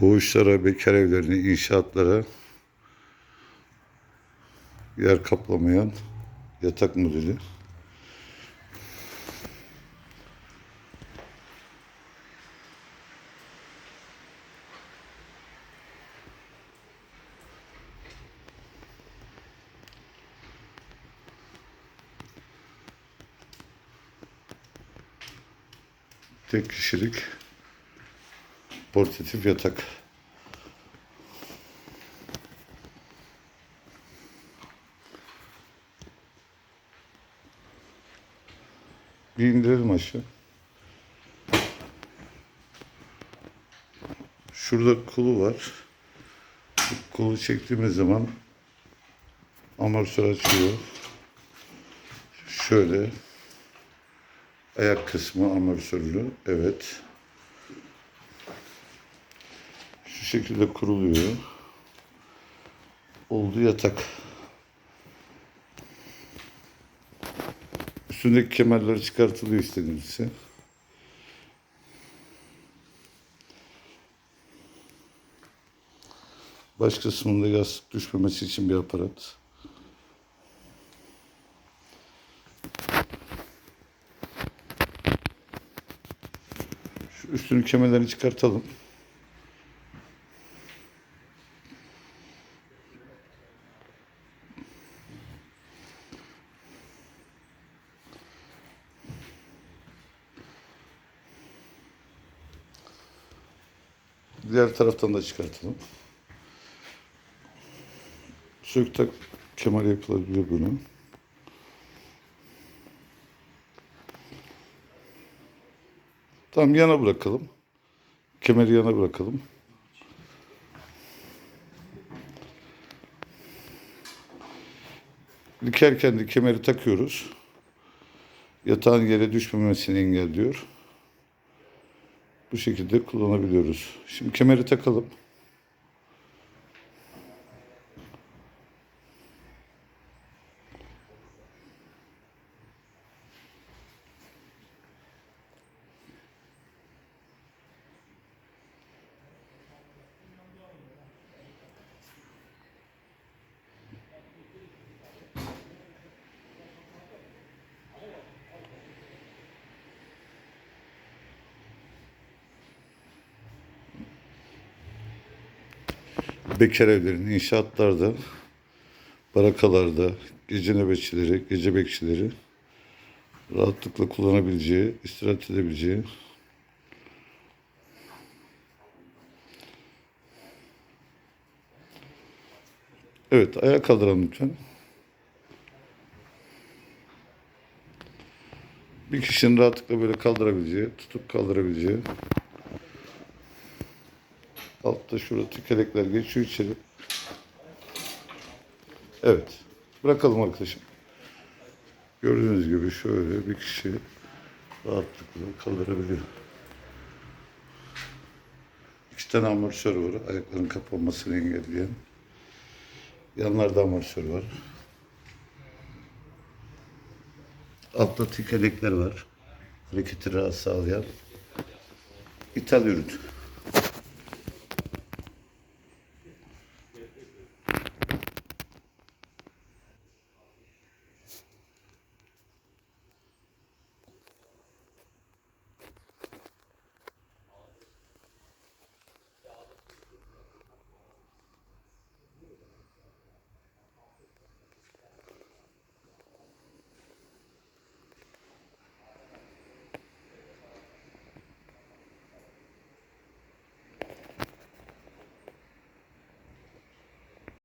Koğuşlara, bekar evlerine, inşaatlara yer kaplamayan yatak modeli. Tek kişilik portatif yatak. Bir indirelim aşağı. Şurada kolu var. Kolu çektiğimiz zaman amortisör açıyor. Şöyle ayak kısmı amortisörlü. Evet. Şu şekilde kuruluyor. Oldu yatak. Üstündeki kemerleri çıkartılıyor istediğinizse. Baş kısmında yastık düşmemesi için bir aparat. Şu üstünün kemerlerini çıkartalım. Diğer taraftan da çıkartalım. Sök tak kemer yapılabilir bunu. Tamam yana bırakalım. Kemeri yana bırakalım. Dikerken de kemeri takıyoruz. Yatağın yere düşmemesini engelliyor. Bu şekilde kullanabiliyoruz. Şimdi kemeri takalım. Bekar evlerinin inşaatlarda, barakalarda, gece nöbetçileri, gece bekçileri rahatlıkla kullanabileceği, istirahat edebileceği Evet, ayağa kaldıralım lütfen. Bir kişinin rahatlıkla böyle kaldırabileceği, tutup kaldırabileceği Altta şurada tükelekler geçiyor içeri. Evet. Bırakalım arkadaşım. Gördüğünüz gibi şöyle bir kişi rahatlıkla kaldırabiliyor. İki tane amortisör var. Ayakların kapanmasını engelleyen. Yanlarda amortisör var. Altta tükelekler var. Hareketi rahat sağlayan. İthal ürün.